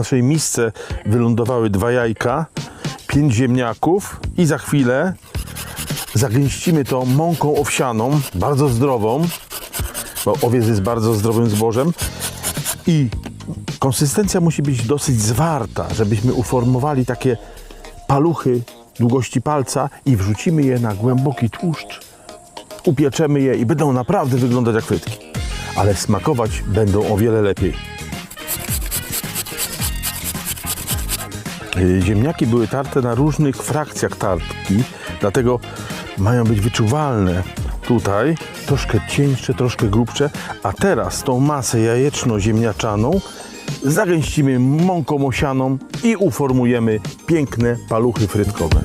naszej misce wylądowały dwa jajka, pięć ziemniaków i za chwilę zagęścimy to mąką owsianą, bardzo zdrową, bo owiec jest bardzo zdrowym zbożem i konsystencja musi być dosyć zwarta, żebyśmy uformowali takie paluchy długości palca i wrzucimy je na głęboki tłuszcz. Upieczemy je i będą naprawdę wyglądać jak frytki, ale smakować będą o wiele lepiej. Ziemniaki były tarte na różnych frakcjach tartki, dlatego mają być wyczuwalne tutaj, troszkę cieńsze, troszkę grubsze, a teraz tą masę jajeczno-ziemniaczaną zagęścimy mąką osianą i uformujemy piękne paluchy frytkowe.